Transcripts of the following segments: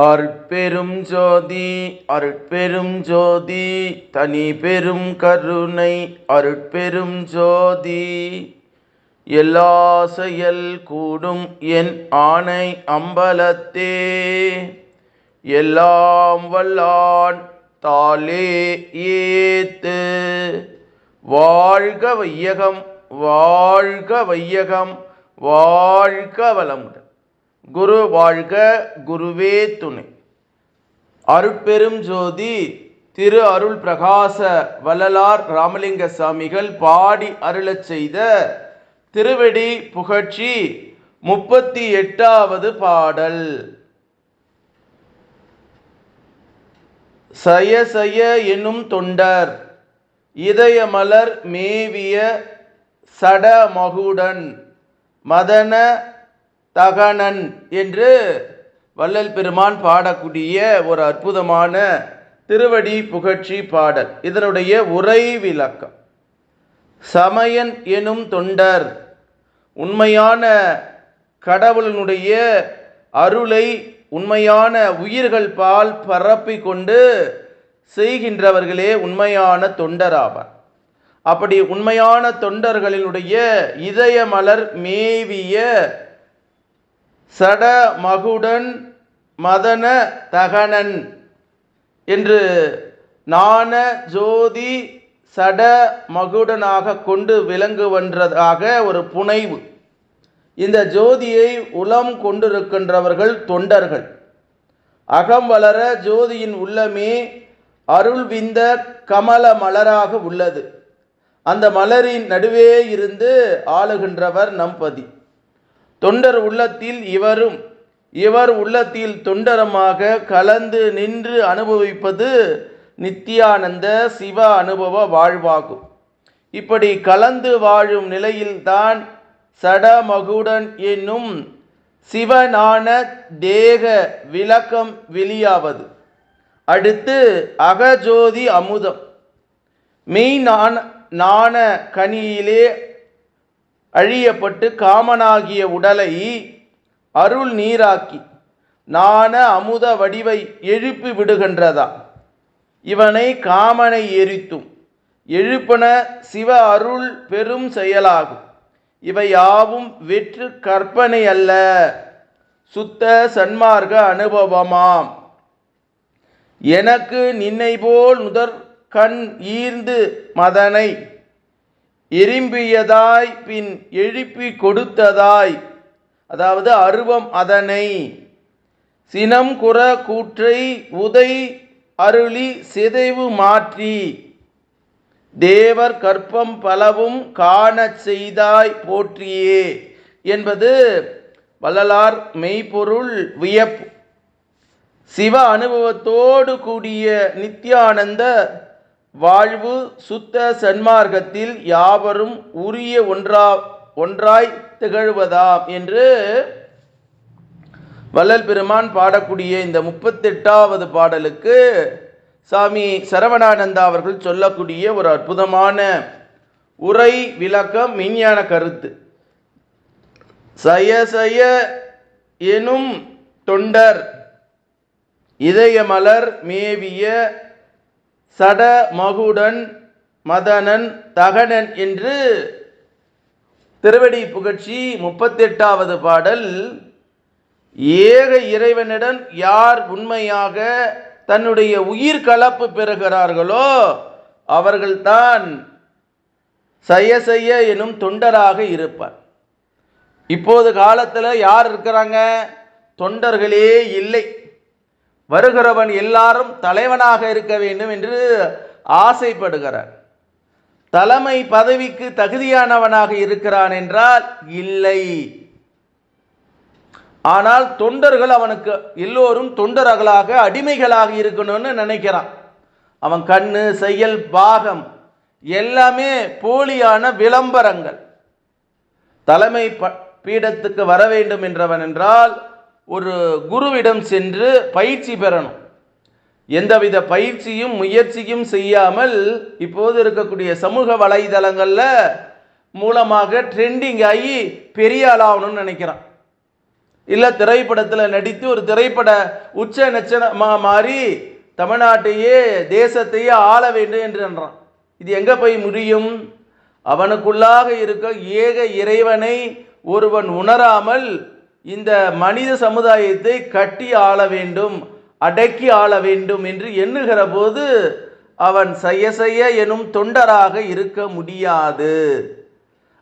அருட்பெரும் ஜோதி அருட்பெரும் ஜோதி தனி பெரும் கருணை அருட்பெரும் ஜோதி. எல்லா செயல் கூடும் என் ஆணை அம்பலத்தே எல்லாம் வல்லான் தாலே ஏத்து. வாழ்க வையகம் வாழ்க வையகம் வாழ்க வளமுடன். குரு வாழ்க குருவே துணை. அருட்பெரும் ஜோதி திரு அருள் பிரகாச வள்ளலார் ராமலிங்க சாமிகள் பாடி அருளச் செய்த திருவெடி புகழ்ச்சி முப்பத்தி எட்டாவது பாடல். சய சய என்னும் தொண்டர் இதயமலர் மேவிய சடமகுடன் மதன தகனன் என்று வள்ளல் பெருமான் பாடக்கூடிய ஒரு அற்புதமான திருவடி புகழ்ச்சி பாடல். இதனுடைய உரை விளக்கம். சமயன் எனும் தொண்டர் உண்மையான கடவுளினுடைய அருளை உண்மையான உயிர்கள் பால் பரப்பி கொண்டு செய்கின்றவர்களே உண்மையான தொண்டராவார். அப்படி உண்மையான தொண்டர்களினுடைய இதயமலர் மேவிய சட மகுடன் மதன தகனன் என்று நாண ஜோதி சட மகுடனாக கொண்டு விளங்குவன்றதாக ஒரு புனைவு. இந்த ஜோதியை உளம் கொண்டிருக்கின்றவர்கள் தொண்டர்கள். அகம் வளர ஜோதியின் உள்ளமே அருள் விந்த கமல மலராக உள்ளது. அந்த மலரின் நடுவே இருந்து ஆளுகின்றவர் நம்பதி. தொண்டர் உள்ளத்தில் இவரும் இவர் உள்ளத்தில் தொண்டரமாக கலந்து நின்று அனுபவிப்பது நித்தியானந்த சிவ அனுபவ வாழ்வாகும். இப்படி கலந்து வாழும் நிலையில்தான் சடமகுடன் என்னும் சிவனான தேக விளக்கம் வெளியாவது. அடுத்து அகஜோதி அமுதம். மெய் நாண நாண கனியிலே அழியப்பட்டு காமனாகிய உடலை அருள் நீராக்கி நாண அமுத வடிவை எழுப்பி விடுகின்றதா. இவனை காமனை எரித்தும் எழுப்பன சிவ அருள் பெரும் செயலாகும். இவை யாவும் வெற்று கற்பனை அல்ல சுத்த சன்மார்க்க அனுபவமாம். எனக்கு நின்னை போல் முதற் கண் ஈர்ந்து மதனை எரிம்பியதாய் பின் எழுப்பி கொடுத்ததாய். அதாவது அருவம் அதனை. சினம் குற கூற்றை உதை அருளி சிதைவு மாற்றி. தேவர் கற்பம் பலவும் காண செய்தாய் போற்றியே. என்பது வள்ளலார் மெய்ப்பொருள் வியப்பு. சிவ அனுபவத்தோடு கூடிய நித்யானந்த வாழ்வு சுத்த சன்மார்க்கத்தில் யாவரும் உரிய ஒன்றா ஒன்றாய் திகழ்வதாம் என்று வள்ளல் பெருமான் பாடக்கூடிய இந்த முப்பத்தெட்டாவது பாடலுக்கு சாமி சரவணானந்தா அவர்கள் சொல்லக்கூடிய ஒரு அற்புதமான உரை விளக்கம் விஞ்ஞான கருத்து. சய சய எனும் தொண்டர் இதயமலர் மேவிய சட மகுடன் மதனன் தகனன் என்று திருவடி புகழ்ச்சி முப்பத்தெட்டாவது பாடல். ஏக இறைவனிடம் யார் உண்மையாக தன்னுடைய உயிர் கலப்பு பெறுகிறார்களோ அவர்கள்தான் செய்ய செய்ய எனும் தொண்டராக இருப்பார். இப்போது காலத்தில் யார் இருக்கிறாங்க? தொண்டர்களே இல்லை. வருகிறவன் எல்லாரும் தலைவனாக இருக்க வேண்டும் என்று ஆசைப்படுகிறார். தலைமை பதவிக்கு தகுதியானவனாக இருக்கிறான் என்றால் இல்லை. ஆனால் தொண்டர்கள் அவனுக்கு எல்லோரும் தொண்டர்களாக அடிமைகளாக இருக்கணும்னு நினைக்கிறான். அவன் கண்ணு செயல் பாகம் எல்லாமே போலியான விளம்பரங்கள். தலைமை ப பீடத்துக்கு வர வேண்டும் என்றவன் என்றால் ஒரு குருவிடம் சென்று பயிற்சி பெறணும். எந்தவித பயிற்சியும் முயற்சியும் செய்யாமல் இப்போது இருக்கக்கூடிய சமூக வலைதளங்களில் மூலமாக ட்ரெண்டிங் ஆகி பெரிய ஆளாகணும்னு நினைக்கிறான். இல்லை திரைப்படத்தில் நடித்து ஒரு திரைப்பட உச்ச நட்சணமா மாறி தமிழ்நாட்டையே தேசத்தையே ஆள வேண்டும் என்று என்றான் இது எங்கே போய் முடியும்? அவனுக்குள்ளாக இருக்க ஏக இறைவனை ஒருவன் உணராமல் இந்த மனித சமுதாயத்தை கட்டி ஆள வேண்டும் அடக்கி ஆள வேண்டும் என்று எண்ணுகிற போது அவன் செய்ய செய்ய எனும் தொண்டராக இருக்க முடியாது.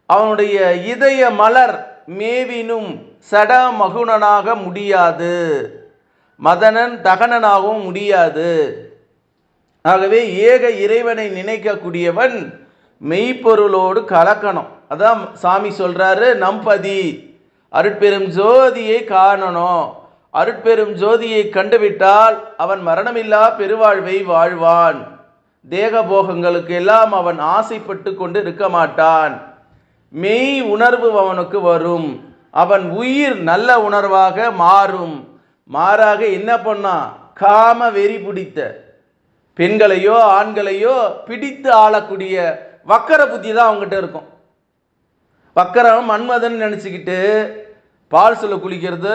அவனுடைய இதய மலர் மேவினும் சட மகுணனாக முடியாது. மதனன் தகனனாகவும் முடியாது. ஆகவே ஏக இறைவனை நினைக்கக்கூடியவன் மெய்ப்பொருளோடு கலக்கணும். அதான் சாமி சொல்றாரு நம்பதி. அருட்பெரும் ஜோதியை காணணும் அருட்பெரும் ஜோதியை கண்டுவிட்டால் அவன் மரணமில்லா பெருவாழ்வை வாழ்வான். தேக போகங்களுக்கு எல்லாம் அவன் ஆசைப்பட்டு கொண்டு இருக்க மாட்டான். மெய் உணர்வு அவனுக்கு வரும். அவன் உயிர் நல்ல உணர்வாக மாறும். மாறாக என்ன பண்ணா? காம வெறி பிடித்த. பெண்களையோ ஆண்களையோ பிடித்து ஆளக்கூடிய வக்கர புத்தி தான் அவங்ககிட்ட இருக்கும். வக்கரம் மன்மதன் நினச்சிக்கிட்டு பால் சொல்ல குளிக்கிறது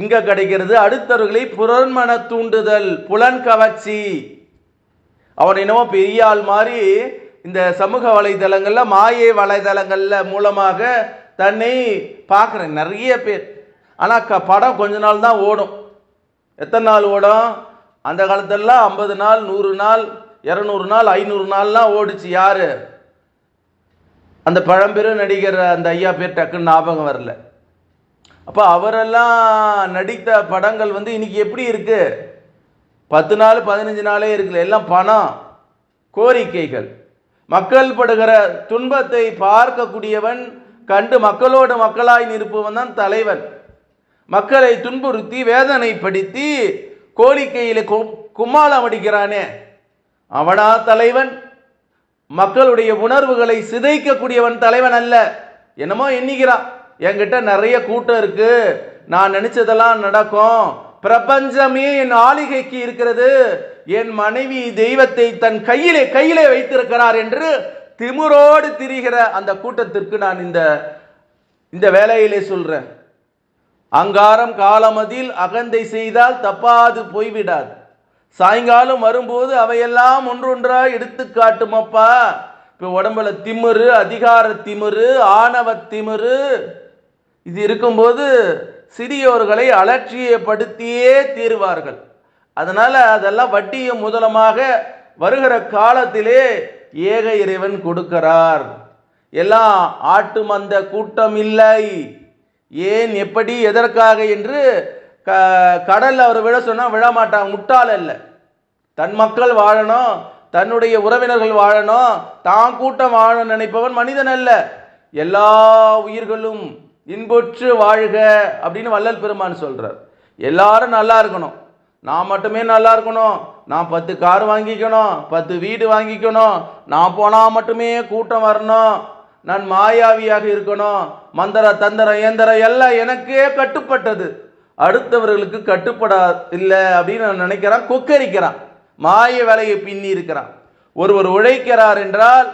இங்கே கிடைக்கிறது அடுத்தவர்களை புறன்மன தூண்டுதல் புலன் கவர்ச்சி. அவன் என்னவோ பெரிய ஆள் மாதிரி இந்த சமூக வலைதளங்களில் மாயை வலைதளங்களில் மூலமாக தன்னை பார்க்குறேன் நிறைய பேர். ஆனால் க படம் கொஞ்ச நாள் தான் ஓடும். எத்தனை நாள் ஓடும்? அந்த காலத்திலலாம் ஐம்பது நாள் நூறு நாள் இரநூறு நாள் ஐநூறு நாள்லாம் ஓடிச்சு யார்? அந்த பழம்பெரும் நடிகர் அந்த ஐயா பேர் டக்குன்னு ஞாபகம் வரல. அப்போ அவரெல்லாம் நடித்த படங்கள் வந்து இன்னைக்கு எப்படி இருக்கு? பத்து நாள் பதினஞ்சு நாளே இருக்குல்ல எல்லாம் பணம் கோரிக்கைகள். மக்கள் படுகிற துன்பத்தை பார்க்கக்கூடியவன் கண்டு மக்களோடு மக்களாய் நிற்பவன் தான் தலைவன். மக்களை துன்புறுத்தி வேதனைப்படுத்தி கோரிக்கையில் கும்மாளம் அடிக்கிறானே. அவனா தலைவன்? மக்களுடைய உணர்வுகளை சிதைக்கக்கூடியவன் தலைவன் அல்ல. என்னமோ எண்ணிக்கிறான் என்கிட்ட நிறைய கூட்டம் இருக்கு. நான் நினைச்சதெல்லாம் நடக்கும். பிரபஞ்சமே என் ஆளிகைக்கு இருக்கிறது. என் மனைவி தெய்வத்தை தன் கையிலே கையிலே வைத்திருக்கிறார் என்று திமுரோடு திரிகிற அந்த கூட்டத்திற்கு நான் இந்த இந்த வேலையிலே சொல்றேன். அங்காரம் காலமதில் அகந்தை செய்தால் தப்பாது போய்விடாது. சாயங்காலம் வரும்போது அவையெல்லாம் ஒன்றொன்றாக எடுத்து காட்டுமப்பா. இப்போ உடம்புல திமிரு அதிகார திமிரு ஆணவ திமிரு இது இருக்கும்போது சிறியோர்களை அலட்சியப்படுத்தியே தீர்வார்கள். அதனால் அதெல்லாம் வட்டியும் முதலமாக வருகிற காலத்திலே ஏக இறைவன் கொடுக்கிறார். எல்லாம் ஆட்டு மந்த கூட்டம் இல்லை. ஏன் எப்படி எதற்காக என்று க கடலில் அவர் விழ சொன்னால் விழமாட்டான் முட்டாள் இல்லை தன் மக்கள் வாழணும் தன்னுடைய உறவினர்கள் வாழணும் தான் கூட்டம் வாழணும் நினைப்பவன் மனிதன் அல்ல. எல்லா உயிர்களும் இன்புற்று வாழ்க அப்படின்னு வள்ளல் பெருமான் சொல்கிறார் எல்லாரும் நல்லா இருக்கணும். நான் மட்டுமே நல்லா இருக்கணும். நான் பத்து கார் வாங்கிக்கணும். பத்து வீடு வாங்கிக்கணும். நான் போனால் மட்டுமே கூட்டம் வரணும். நான் மாயாவியாக இருக்கணும். மந்திர தந்திர இயந்திரம் எல்லாம் எனக்கே கட்டுப்பட்டது. அடுத்தவர்களுக்கு கட்டுப்படா இல்லை அப்படின்னு நான் நினைக்கிறான் கொக்கரிக்கிறான். மாய வேலையை பின்னி இருக்கிறான். ஒருவர் உழைக்கிறார் என்றால்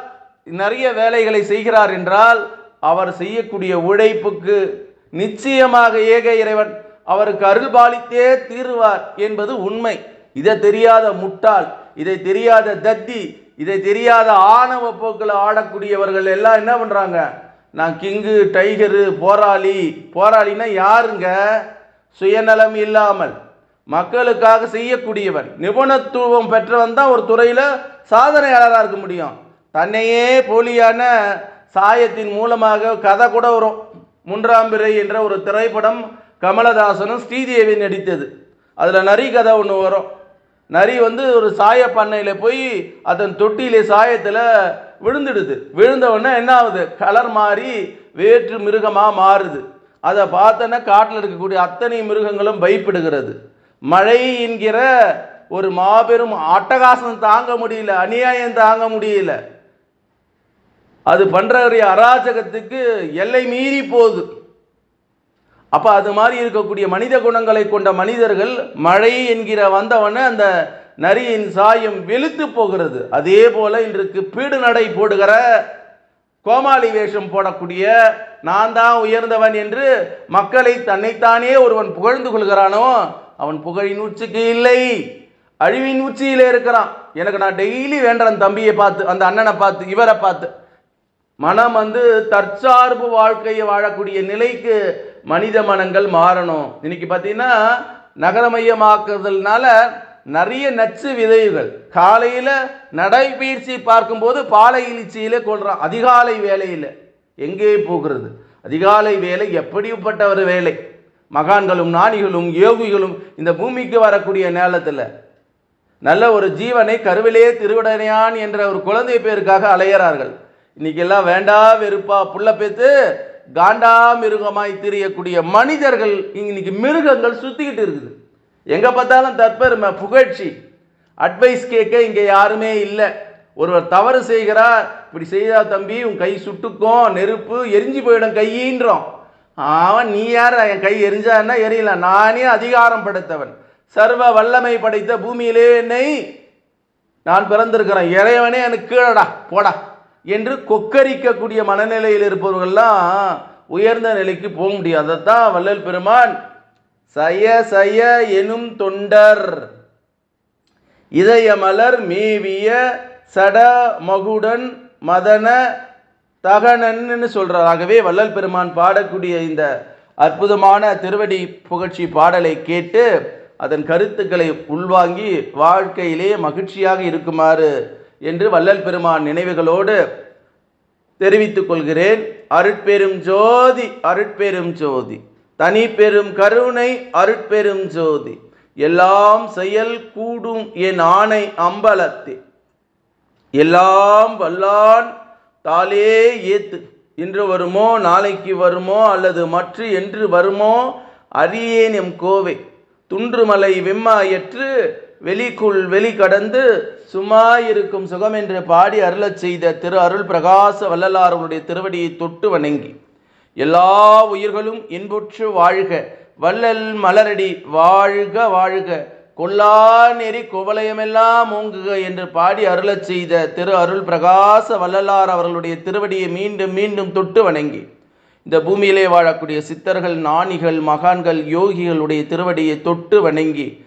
நிறைய வேலைகளை செய்கிறார் என்றால் அவர் செய்யக்கூடிய உழைப்புக்கு நிச்சயமாக ஏக இறைவன் அவருக்கு அருள் பாலித்தே தீருவார் என்பது உண்மை. இதை தெரியாத முட்டாள் இதை தெரியாத தத்தி இதை தெரியாத ஆணவ போக்கில் ஆடக்கூடியவர்கள் எல்லாம் என்ன பண்ணுறாங்க நான் கிங்கு டைகரு போராளி போராளினா யாருங்க? சுயநலம் இல்லாமல் மக்களுக்காக செய்யக்கூடியவன் நிபுணத்துவம் பெற்றவன் தான் ஒரு துறையில் சாதனையாளராக இருக்க முடியும். தன்னையே போலியான சாயத்தின் மூலமாக கதை கூட வரும். மூன்றாம் பிறை என்ற ஒரு திரைப்படம் கமலதாசனும் ஸ்ரீதேவி நடித்தது. அதில் நரி கதை ஒன்று வரும். நரி வந்து ஒரு சாய பண்ணையில் போய் அதன் தொட்டியிலே சாயத்தில் விழுந்துடுது. விழுந்தவுடனே என்ன ஆகுது? கலர் மாறி வேற்று மிருகமாக மாறுது. அதை பார்த்தோன்னா காட்டில் இருக்கக்கூடிய அத்தனை மிருகங்களும் பயப்படுகிறது. மழை என்கிற ஒரு மாபெரும் அட்டகாசம் தாங்க முடியல அநியாயம் தாங்க முடியல. அது பண்ற அராஜகத்துக்கு எல்லை மீறி போகுது. அப்போ அது மாதிரி இருக்கக்கூடிய மனித குணங்களை கொண்ட மனிதர்கள் மழை என்கிற வந்தவன அந்த நரியின் சாயம் வெளுத்து போகிறது. அதே போல இன்றைக்கு பீடு நடை போடுகிற கோமாளி வேஷம் போடக்கூடிய நான் தான் உயர்ந்தவன் என்று மக்களை தன்னைத்தானே ஒருவன் புகழ்ந்து கொள்கிறானோ அவன் புகழின் உச்சிக்கு இல்லை. அழிவின் உச்சியிலே இருக்கிறான். எனக்கு நான் டெய்லி வேண்டேன் தம்பியை பார்த்து அந்த அண்ணனை பார்த்து இவரை பார்த்து. மனம் வந்து தற்சார்பு வாழ்க்கையை வாழக்கூடிய நிலைக்கு மனித மனங்கள் மாறணும். இன்னைக்கு பார்த்தீங்கன்னா நகரமயமாக்குறதுனால நிறைய நச்சு விதைகள். காலையில் நடைபயிற்சி பார்க்கும்போது பாலை இலிச்சியிலே கொள்றான். அதிகாலை வேலையில் எங்கே போகிறது? அதிகாலை வேலை எப்படிப்பட்ட ஒரு வேலை மகான்களும் ஞானிகளும் யோகிகளும் இந்த பூமிக்கு வரக்கூடிய நேரத்தில் நல்ல ஒரு ஜீவனை கருவிலே திருவிடனையான் என்ற ஒரு குழந்தை பேருக்காக அலையிறார்கள். இன்னைக்கு எல்லாம் வேண்டா வெறுப்பா. புள்ள பேத்து காண்டா மிருகமாய் திரியக்கூடிய மனிதர்கள் இன்னைக்கு மிருகங்கள் சுத்திக்கிட்டு இருக்குது. எங்க பார்த்தாலும் தற்பெருமை புகழ்ச்சி. அட்வைஸ் கேட்க இங்க யாருமே இல்லை. ஒருவர் தவறு செய்கிறார். இப்படி செய்தா தம்பி உன் கை சுட்டுக்கும் நெருப்பு எரிஞ்சு போயிடும் கையின்றோம் அவன் நீ யார்? என் கை எரிஞ்சான்னா எரியல. நானே அதிகாரம் படைத்தவன். சர்வ வல்லமை படைத்த பூமியிலே என்னை நான் பிறந்திருக்கிறேன். இறைவனே எனக்கு கீழடா போடா. என்று கொக்கரிக்கக்கூடிய மனநிலையில் இருப்பவர்கள்லாம் உயர்ந்த நிலைக்கு போக முடியாது. அதைத்தான் வள்ளல் பெருமான் சய சய எனும் தொண்டர் இதயமலர் மேவிய சட மகுடன் மதன தகனன்னு சொல்றார். ஆகவே வள்ளல் பெருமான் பாடக்கூடிய இந்த அற்புதமான திருவடி புகழ்ச்சி பாடலை கேட்டு அதன் கருத்துக்களை உள்வாங்கி வாழ்க்கையிலே மகிழ்ச்சியாக இருக்குமாறு என்று வள்ளல் பெருமான் நினைவுகளோடு தெரிவித்துக் கொள்கிறேன். அருட்பெரும் ஜோதி அருட்பெரும் ஜோதி. தனி பெரும் கருணை அருட்பெரும் ஜோதி. எல்லாம் செயல் கூடும் என் ஆணை அம்பலத்தே. எல்லாம் வல்லான் தாலே ஏத்து. இன்று வருமோ நாளைக்கு வருமோ அல்லது மற்ற என்று வருமோ அறியேன் எம் கோவை. துன்றுமலை வெம்மாயற்று வெளிக்குள் வெளி கடந்து சும்மா இருக்கும் சுகம் என்று பாடி அருளச் செய்த திரு அருள் பிரகாச வள்ளலார் அவருடைய திருவடியை தொட்டு வணங்கி. எல்லா உயிர்களும் இன்புற்று வாழ்க. வள்ளல் மலரடி வாழ்க வாழ்க. கொல்லா நெறி குவலயமெல்லாம் ஓங்குக என்று பாடி அருளச் செய்த திரு அருள் பிரகாச வள்ளலார் அவர்களுடைய திருவடியை மீண்டும் மீண்டும் தொட்டு வணங்கி. இந்த பூமியிலே வாழக்கூடிய சித்தர்கள் நாணிகள் மகான்கள் யோகிகளுடைய திருவடியை தொட்டு வணங்கி.